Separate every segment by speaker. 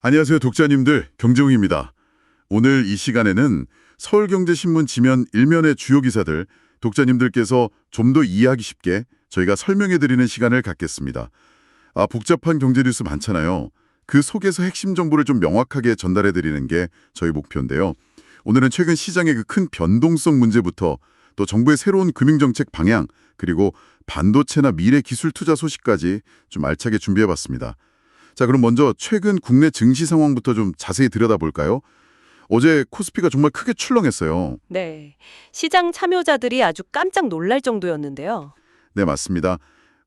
Speaker 1: 안녕하세요, 독자님들. 경제웅입니다. 오늘 이 시간에는 서울경제신문 지면 일면의 주요 기사들 독자님들께서 좀 더 이해하기 쉽게 저희가 설명해드리는 시간을 갖겠습니다. 아, 복잡한 경제 뉴스 많잖아요. 그 속에서 핵심 정보를 좀 명확하게 전달해드리는 게 저희 목표인데요. 오늘은 최근 시장의 그 큰 변동성 문제부터 또 정부의 새로운 금융정책 방향 그리고 반도체나 미래 기술 투자 소식까지 좀 알차게 준비해봤습니다. 자, 그럼 먼저 최근 국내 증시 상황부터 좀 자세히 들여다볼까요? 어제 코스피가 정말 크게 출렁했어요.
Speaker 2: 네. 시장 참여자들이 아주 깜짝 놀랄 정도였는데요.
Speaker 1: 네, 맞습니다.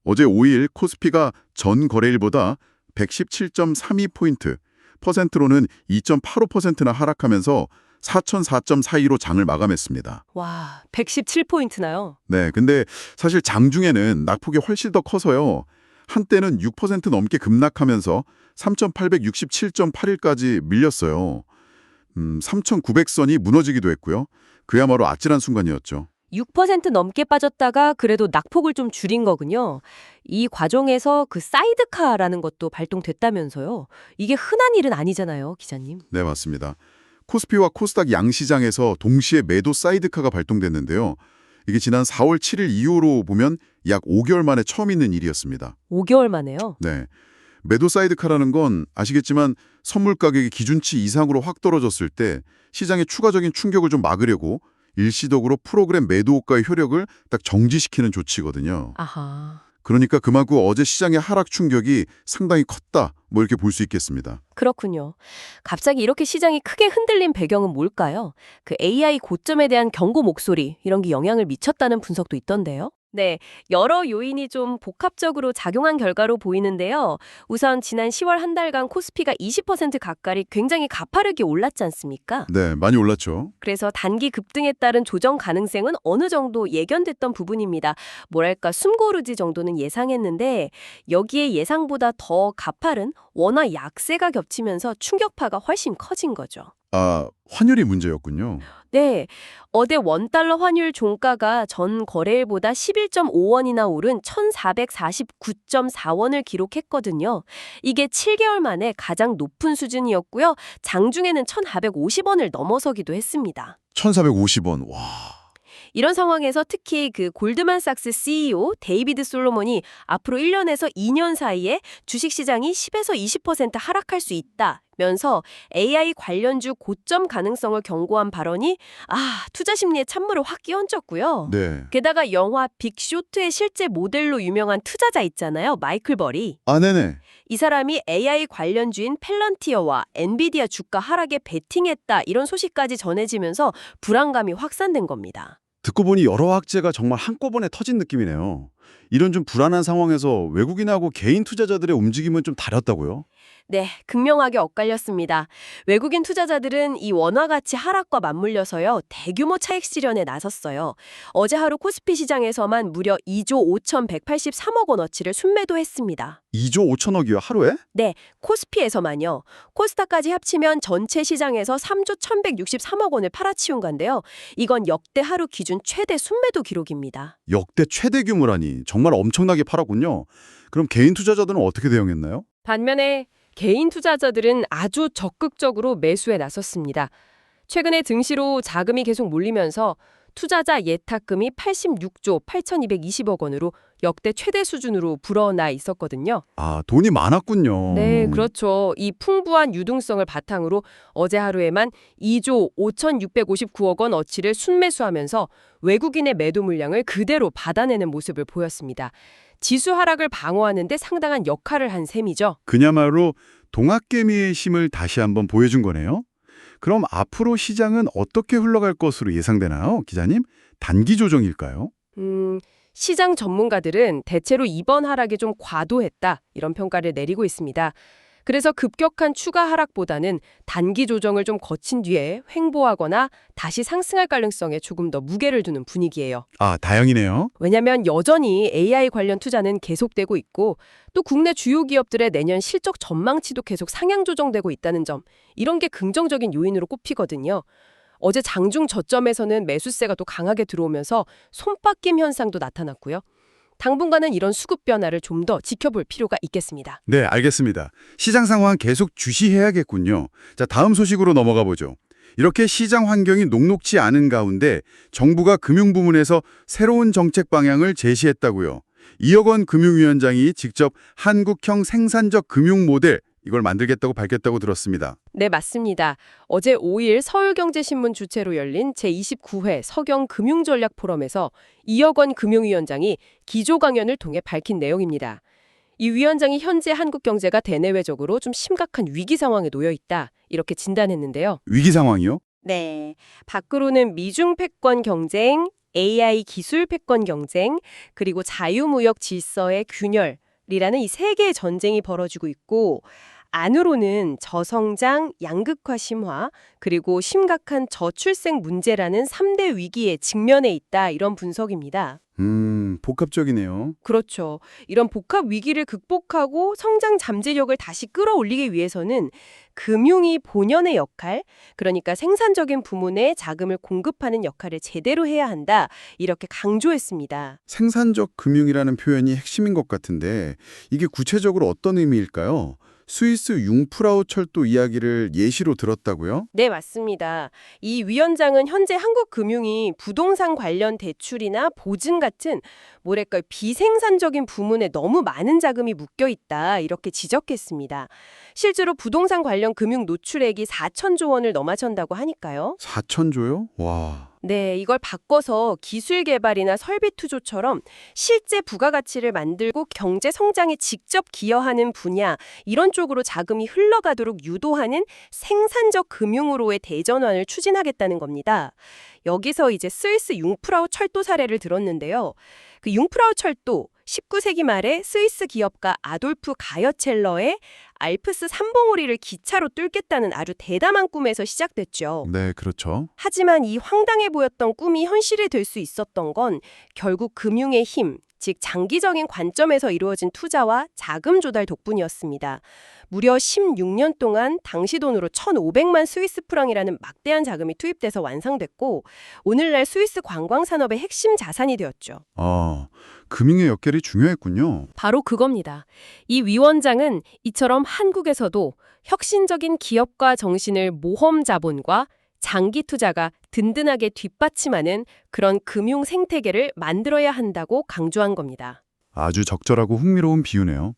Speaker 1: 어제 5일 코스피가 전 거래일보다 117.32포인트, 퍼센트로는 2.85%나 하락하면서 4,004.42로 장을 마감했습니다.
Speaker 2: 와, 117포인트나요?
Speaker 1: 네, 근데 사실 장 중에는 낙폭이 훨씬 더 커서요. 한때는 6% 넘게 급락하면서 3,867.81까지 밀렸어요. 음, 3,900선이 무너지기도 했고요. 그야말로 아찔한 순간이었죠.
Speaker 2: 6% 넘게 빠졌다가 그래도 낙폭을 좀 줄인 거군요. 이 과정에서 그 사이드카라는 것도 발동됐다면서요. 이게 흔한 일은 아니잖아요, 기자님.
Speaker 1: 네, 맞습니다. 코스피와 코스닥 양시장에서 동시에 매도 사이드카가 발동됐는데요. 이게 지난 4월 7일 이후로 보면 약 5개월 만에 처음 있는 일이었습니다.
Speaker 2: 5개월 만에요.
Speaker 1: 네. 매도 사이드카라는 건 아시겠지만 선물 가격이 기준치 이상으로 확 떨어졌을 때 시장의 추가적인 충격을 좀 막으려고 일시적으로 프로그램 매도 호가의 효력을 딱 정지시키는 조치거든요.
Speaker 2: 아하.
Speaker 1: 그러니까 그만큼 어제 시장의 하락 충격이 상당히 컸다. 뭐 이렇게 볼 수 있겠습니다.
Speaker 2: 그렇군요. 갑자기 이렇게 시장이 크게 흔들린 배경은 뭘까요? 그 AI 고점에 대한 경고 목소리 이런 게 영향을 미쳤다는 분석도 있던데요. 네, 여러 요인이 좀 복합적으로 작용한 결과로 보이는데요. 우선 지난 10월 한 달간 코스피가 20% 가까이 굉장히 가파르게 올랐지 않습니까?
Speaker 1: 네, 많이 올랐죠.
Speaker 2: 그래서 단기 급등에 따른 조정 가능성은 어느 정도 예견됐던 부분입니다. 뭐랄까 숨고르지 정도는 예상했는데 여기에 예상보다 더 가파른 원화 약세가 겹치면서 충격파가 훨씬 커진 거죠.
Speaker 1: 아, 환율이 문제였군요.
Speaker 2: 네, 어제 원달러 환율 종가가 전 거래일보다 11.5원이나 오른 1,449.4원을 기록했거든요. 이게 7개월 만에 가장 높은 수준이었고요. 장중에는 1,450원을 넘어서기도 했습니다.
Speaker 1: 1,450원. 와.
Speaker 2: 이런 상황에서 특히 그 골드만삭스 CEO 데이비드 솔로몬이 앞으로 1년에서 2년 사이에 주식시장이 10에서 20% 하락할 수 있다 면서 AI 관련주 고점 가능성을 경고한 발언이 아 투자 심리에 찬물을 확 끼얹었고요.
Speaker 1: 네.
Speaker 2: 게다가 영화 빅쇼트의 실제 모델로 유명한 투자자 있잖아요. 마이클 버리.
Speaker 1: 아, 네네.
Speaker 2: 이 사람이 AI 관련주인 펠런티어와 엔비디아 주가 하락에 베팅했다 이런 소식까지 전해지면서 불안감이 확산된 겁니다.
Speaker 3: 듣고 보니 여러 학제가 정말 한꺼번에 터진 느낌이네요. 이런 좀 불안한 상황에서 외국인하고 개인 투자자들의 움직임은 좀 다렸다고요?
Speaker 2: 네, 극명하게 엇갈렸습니다. 외국인 투자자들은 이 원화 가치 하락과 맞물려서요, 대규모 차익 실현에 나섰어요. 어제 하루 코스피 시장에서만 무려 2조 5,183억 원어치를 순매도했습니다.
Speaker 3: 2조 5천억이요, 하루에?
Speaker 2: 네, 코스피에서만요. 코스닥까지 합치면 전체 시장에서 3조 1,163억 원을 팔아치운 건데요. 이건 역대 하루 기준 최대 순매도 기록입니다.
Speaker 3: 역대 최대 규모라니 정말 엄청나게 팔았군요. 그럼 개인 투자자들은 어떻게 대응했나요?
Speaker 2: 반면에 개인 투자자들은 아주 적극적으로 매수에 나섰습니다. 최근에 증시로 자금이 계속 몰리면서 투자자 예탁금이 86조 8,220억 원으로 역대 최대 수준으로 불어나 있었거든요.
Speaker 3: 아, 돈이 많았군요.
Speaker 2: 네, 그렇죠. 이 풍부한 유동성을 바탕으로 어제 하루에만 2조 5,659억 원 어치를 순매수하면서 외국인의 매도 물량을 그대로 받아내는 모습을 보였습니다. 지수 하락을 방어하는 데 상당한 역할을 한 셈이죠.
Speaker 3: 그야말로 동학개미의 힘을 다시 한번 보여준 거네요. 그럼 앞으로 시장은 어떻게 흘러갈 것으로 예상되나요, 기자님? 단기 조정일까요?
Speaker 2: 음, 시장 전문가들은 대체로 이번 하락이 좀 과도했다 이런 평가를 내리고 있습니다. 그래서 급격한 추가 하락보다는 단기 조정을 좀 거친 뒤에 횡보하거나 다시 상승할 가능성에 조금 더 무게를 두는 분위기예요.
Speaker 3: 아, 다행이네요.
Speaker 2: 왜냐하면 여전히 AI 관련 투자는 계속되고 있고 또 국내 주요 기업들의 내년 실적 전망치도 계속 상향 조정되고 있다는 점 이런 게 긍정적인 요인으로 꼽히거든요. 어제 장중 저점에서는 매수세가 또 강하게 들어오면서 손바뀜 현상도 나타났고요. 당분간은 이런 수급 변화를 좀 더 지켜볼 필요가 있겠습니다.
Speaker 1: 네, 알겠습니다. 시장 상황 계속 주시해야겠군요. 자, 다음 소식으로 넘어가 보죠. 이렇게 시장 환경이 녹록치 않은 가운데 정부가 금융 부문에서 새로운 정책 방향을 제시했다고요. 이혁원 금융위원장이 직접 한국형 생산적 금융 모델 이걸 만들겠다고 밝혔다고 들었습니다.
Speaker 2: 네, 맞습니다. 어제 5일 서울경제신문 주최로 열린 제29회 서경 금융전략 포럼에서 이혁원 금융위원장이 기조 강연을 통해 밝힌 내용입니다. 이 위원장이 현재 한국 경제가 대내외적으로 좀 심각한 위기 상황에 놓여 있다. 이렇게 진단했는데요.
Speaker 1: 위기 상황이요?
Speaker 2: 네. 밖으로는 미중 패권 경쟁, AI 기술 패권 경쟁, 그리고 자유무역 질서의 균열 이라는 이 세 개의 전쟁이 벌어지고 있고 안으로는 저성장, 양극화 심화, 그리고 심각한 저출생 문제라는 3대 위기에 직면해 있다 이런 분석입니다.
Speaker 1: 음, 복합적이네요.
Speaker 2: 그렇죠. 이런 복합 위기를 극복하고 성장 잠재력을 다시 끌어올리기 위해서는 금융이 본연의 역할, 그러니까 생산적인 부문에 자금을 공급하는 역할을 제대로 해야 한다. 이렇게 강조했습니다.
Speaker 1: 생산적 금융이라는 표현이 핵심인 것 같은데 이게 구체적으로 어떤 의미일까요? 스위스 융프라우 철도 이야기를 예시로 들었다고요?
Speaker 2: 네, 맞습니다. 이 위원장은 현재 한국 금융이 부동산 관련 대출이나 보증 같은 뭐랄까 비생산적인 부문에 너무 많은 자금이 묶여 있다 이렇게 지적했습니다. 실제로 부동산 관련 금융 노출액이 4천조 원을 넘어선다고 하니까요.
Speaker 1: 4천조요? 와.
Speaker 2: 네, 이걸 바꿔서 기술 개발이나 설비 투조처럼 실제 부가가치를 만들고 경제 성장에 직접 기여하는 분야 이런 쪽으로 자금이 흘러가도록 유도하는 생산적 금융으로의 대전환을 추진하겠다는 겁니다. 여기서 이제 스위스 융프라우 철도 사례를 들었는데요. 그 융프라우 철도 19세기 말에 스위스 기업가 아돌프 가여첼러의 알프스 삼봉우리를 기차로 뚫겠다는 아주 대담한 꿈에서 시작됐죠.
Speaker 1: 네, 그렇죠.
Speaker 2: 하지만 이 황당해 보였던 꿈이 현실이 될 수 있었던 건 결국 금융의 힘, 즉 장기적인 관점에서 이루어진 투자와 자금 조달 덕분이었습니다. 무려 16년 동안 당시 돈으로 1,500만 스위스 프랑이라는 막대한 자금이 투입돼서 완성됐고 오늘날 스위스 관광 산업의 핵심 자산이 되었죠.
Speaker 1: 아, 금융의 역할이 중요했군요.
Speaker 2: 바로 그겁니다. 이 위원장은 이처럼 한국에서도 혁신적인 기업가 정신을 모험 자본과 장기 투자가 든든하게 뒷받침하는 그런 금융 생태계를 만들어야 한다고 강조한 겁니다.
Speaker 1: 아주 적절하고 흥미로운 비유네요.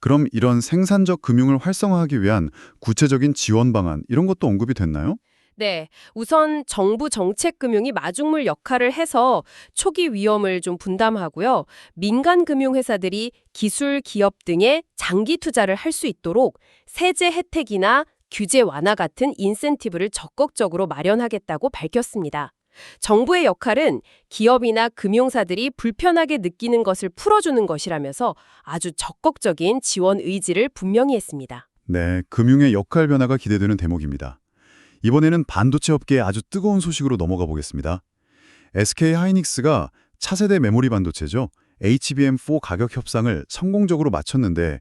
Speaker 1: 그럼 이런 생산적 금융을 활성화하기 위한 구체적인 지원 방안 이런 것도 언급이 됐나요?
Speaker 2: 네, 우선 정부 정책 금융이 마중물 역할을 해서 초기 위험을 좀 분담하고요. 민간 금융 회사들이 기술 기업 등에 장기 투자를 할 수 있도록 세제 혜택이나 규제 완화 같은 인센티브를 적극적으로 마련하겠다고 밝혔습니다. 정부의 역할은 기업이나 금융사들이 불편하게 느끼는 것을 풀어주는 것이라면서 아주 적극적인 지원 의지를 분명히 했습니다.
Speaker 1: 네, 금융의 역할 변화가 기대되는 대목입니다. 이번에는 반도체 업계의 아주 뜨거운 소식으로 넘어가 보겠습니다. SK 하이닉스가 차세대 메모리 반도체죠. HBM4 가격 협상을 성공적으로 마쳤는데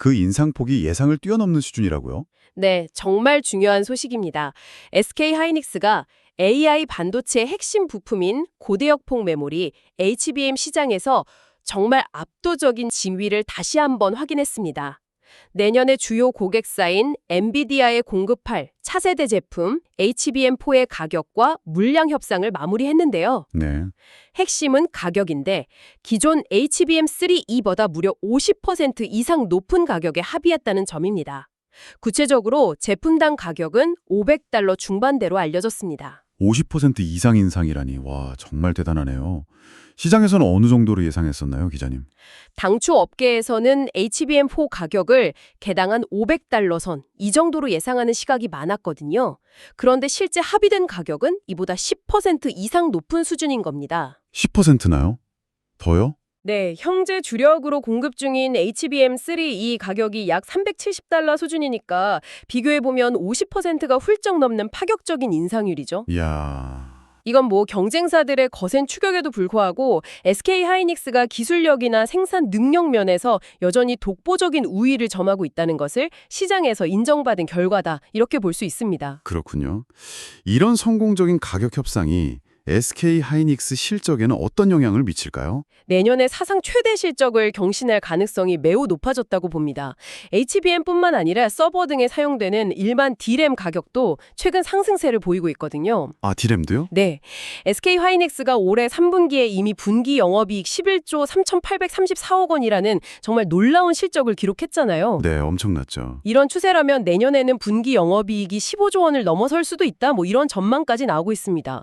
Speaker 1: 그 인상폭이 예상을 뛰어넘는 수준이라고요.
Speaker 2: 네, 정말 중요한 소식입니다. SK 하이닉스가 AI 반도체의 핵심 부품인 고대역폭 메모리 HBM 시장에서 정말 압도적인 진위를 다시 한번 확인했습니다. 내년에 주요 고객사인 엔비디아에 공급할 차세대 제품 HBM4의 가격과 물량 협상을 마무리했는데요.
Speaker 1: 네.
Speaker 2: 핵심은 가격인데 기존 HBM3E보다 무려 50% 이상 높은 가격에 합의했다는 점입니다. 구체적으로 제품당 가격은 500달러 중반대로 알려졌습니다.
Speaker 1: 50% 이상 인상이라니 와 정말 대단하네요. 시장에서는 어느 정도로 예상했었나요, 기자님?
Speaker 2: 당초 업계에서는 HBM4 가격을 개당 한 500달러 선, 이 정도로 예상하는 시각이 많았거든요. 그런데 실제 합의된 가격은 이보다 10% 이상 높은 수준인 겁니다.
Speaker 1: 10%나요? 더요?
Speaker 2: 네, 현재 주력으로 공급 중인 HBM3 이 가격이 약 370달러 수준이니까 비교해보면 50%가 훌쩍 넘는 파격적인 인상률이죠.
Speaker 1: 이야.
Speaker 2: 이건 뭐 경쟁사들의 거센 추격에도 불구하고 SK 하이닉스가 기술력이나 생산 능력 면에서 여전히 독보적인 우위를 점하고 있다는 것을 시장에서 인정받은 결과다. 이렇게 볼 수 있습니다.
Speaker 1: 그렇군요. 이런 성공적인 가격 협상이 SK 하이닉스 실적에는 어떤 영향을 미칠까요?
Speaker 2: 내년에 사상 최대 실적을 경신할 가능성이 매우 높아졌다고 봅니다. HBM뿐만 아니라 서버 등에 사용되는 일반 D램 가격도 최근 상승세를 보이고 있거든요.
Speaker 1: 아, 디램도요?
Speaker 2: 네. SK 하이닉스가 올해 3분기에 이미 분기 영업이익 11조 3,834억 원이라는 정말 놀라운 실적을 기록했잖아요.
Speaker 1: 네, 엄청났죠.
Speaker 2: 이런 추세라면 내년에는 분기 영업이익이 15조 원을 넘어설 수도 있다. 뭐 이런 전망까지 나오고 있습니다.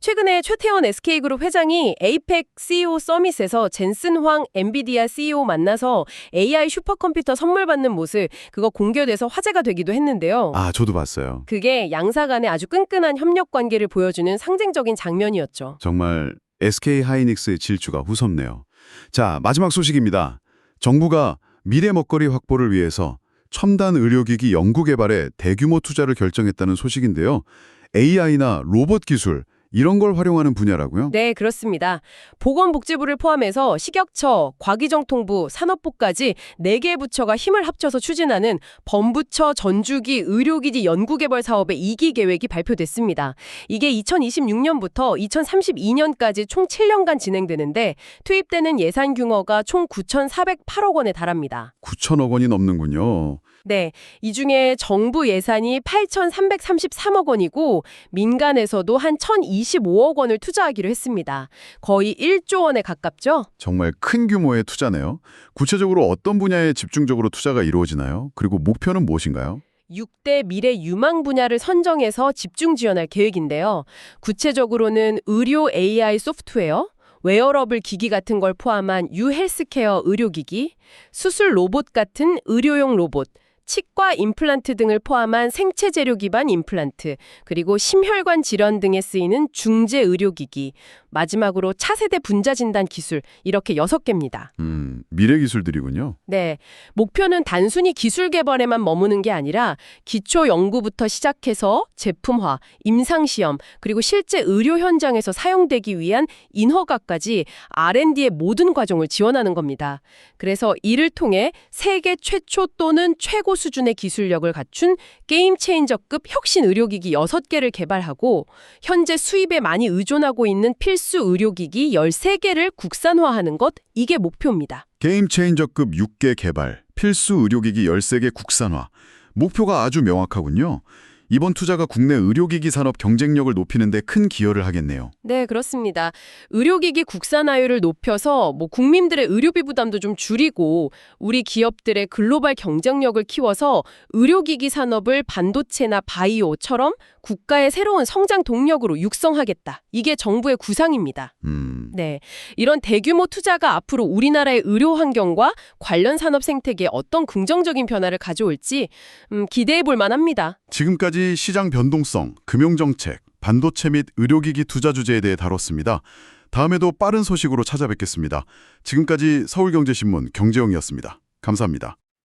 Speaker 2: 최 근에 최태원 SK그룹 회장이 에이펙 CEO 서밋에서 젠슨 황 엔비디아 CEO 만나서 AI 슈퍼컴퓨터 선물 받는 모습 그거 공개돼서 화제가 되기도 했는데요.
Speaker 1: 아, 저도 봤어요.
Speaker 2: 그게 양사 간의 아주 끈끈한 협력 관계를 보여주는 상징적인 장면이었죠.
Speaker 1: 정말 SK 하이닉스의 질주가 후섭네요. 자, 마지막 소식입니다. 정부가 미래 먹거리 확보를 위해서 첨단 의료기기 연구 개발에 대규모 투자를 결정했다는 소식인데요. AI나 로봇 기술 이런 걸 활용하는 분야라고요?
Speaker 2: 네, 그렇습니다. 보건복지부를 포함해서 식약처, 과기정통부, 산업부까지 4개 부처가 힘을 합쳐서 추진하는 범부처 전주기 의료기기 연구개발 사업의 2기 계획이 발표됐습니다. 이게 2026년부터 2032년까지 총 7년간 진행되는데 투입되는 예산 규모가 총 9,408억 원에 달합니다.
Speaker 1: 9천억 원이 넘는군요.
Speaker 2: 네, 이 중에 정부 예산이 8,333억 원이고 민간에서도 한 1,025억 원을 투자하기로 했습니다. 거의 1조 원에 가깝죠?
Speaker 1: 정말 큰 규모의 투자네요. 구체적으로 어떤 분야에 집중적으로 투자가 이루어지나요? 그리고 목표는 무엇인가요?
Speaker 2: 6대 미래 유망 분야를 선정해서 집중 지원할 계획인데요. 구체적으로는 의료 AI 소프트웨어, 웨어러블 기기 같은 걸 포함한 유헬스케어 의료기기, 수술 로봇 같은 의료용 로봇, 치과 임플란트 등을 포함한 생체 재료 기반 임플란트, 그리고 심혈관 질환 등에 쓰이는 중재 의료기기, 마지막으로 차세대 분자 진단 기술 이렇게 6개입니다.
Speaker 1: 음, 미래 기술들이군요.
Speaker 2: 네. 목표는 단순히 기술 개발에만 머무는 게 아니라 기초 연구부터 시작해서 제품화, 임상 시험, 그리고 실제 의료 현장에서 사용되기 위한 인허가까지 R&D의 모든 과정을 지원하는 겁니다. 그래서 이를 통해 세계 최초 또는 최고 수준의 기술력을 갖춘 게임 체인저급 혁신 의료기기 6개를 개발하고 현재 수입에 많이 의존하고 있는 필수 의료기기 13개를 국산화하는 것 이게 목표입니다.
Speaker 1: 게임 체인저급 6개 개발, 필수 의료기기 13개 국산화. 목표가 아주 명확하군요. 이번 투자가 국내 의료기기 산업 경쟁력을 높이는 데 큰 기여를 하겠네요.
Speaker 2: 네, 그렇습니다. 의료기기 국산화율을 높여서 뭐 국민들의 의료비 부담도 좀 줄이고 우리 기업들의 글로벌 경쟁력을 키워서 의료기기 산업을 반도체나 바이오처럼 국가의 새로운 성장 동력으로 육성하겠다. 이게 정부의 구상입니다.
Speaker 1: 음,
Speaker 2: 네. 이런 대규모 투자가 앞으로 우리나라의 의료 환경과 관련 산업 생태계에 어떤 긍정적인 변화를 가져올지 음, 기대해 볼 만합니다.
Speaker 1: 지금까지 시장 변동성, 금융정책, 반도체 및 의료기기 투자 주제에 대해 다뤘습니다. 다음에도 빠른 소식으로 찾아뵙겠습니다. 지금까지 서울경제신문 경제용이었습니다. 감사합니다.